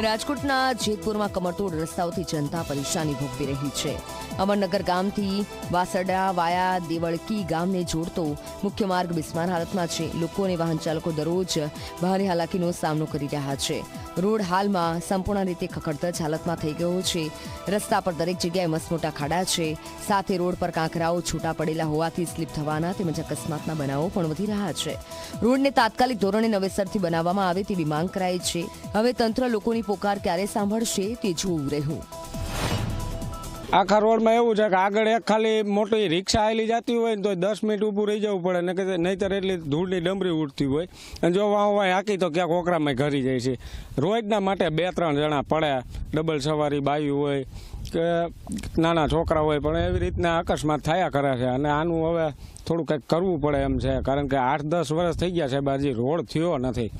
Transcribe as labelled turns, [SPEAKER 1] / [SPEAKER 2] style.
[SPEAKER 1] રાજકોટના જેતપુરમાં કમરતોડ રસ્તાઓથી જનતા પરેશાની ભોગવી રહી છે. અમરનગર ગામથી વાસરડા વાયા દેવળકી ગામને જોડતો મુખ્ય માર્ગ બિસ્માર હાલતમાં છે. લોકો અને વાહન ચાલકો દરરોજ ભારે હાલાકીનો સામનો કરી રહ્યા છે. રોડ હાલમાં સંપૂર્ણ રીતે ખખડતજ હાલતમાં થઈ ગયો છે. રસ્તા પર દરેક જગ્યાએ મસમોટા ખાડા છે. સાથે રોડ પર કાંકરાઓ છૂટા પડેલા હોવાથી સ્લીપ થવાના તેમજ અકસ્માતના બનાવો પણ વધી રહ્યા છે. રોડને તાત્કાલિક ધોરણે નવેસરથી બનાવવામાં આવે તેવી માંગ કરાઈ છે. હવે તંત્ર લોકોની પોકાર ક્યારે સાંભળશે તે જોવું રહ્યું.
[SPEAKER 2] આખા રોડમાં એવું છે કે આગળ એક ખાલી મોટી રિક્ષા આવેલી જતી હોય ને તો દસ મિનિટ ઊભું રહી જવું પડે. ને કે નહીંતર એટલી ધૂળની ડમરી ઉડતી હોય. અને જો વાહ વાહ હાકી તો ક્યાંક ઓકરામાં ઘરી જાય છે. રોજના માટે બે ત્રણ જણા પડ્યા. ડબલ સવારી બાયું હોય કે નાના છોકરા હોય, પણ એવી રીતના અકસ્માત થયા કરે છે. અને આનું હવે થોડું કંઈક કરવું પડે એમ છે. કારણ કે આઠ દસ વર્ષ થઈ ગયા છે હજી રોડ થયો નથી.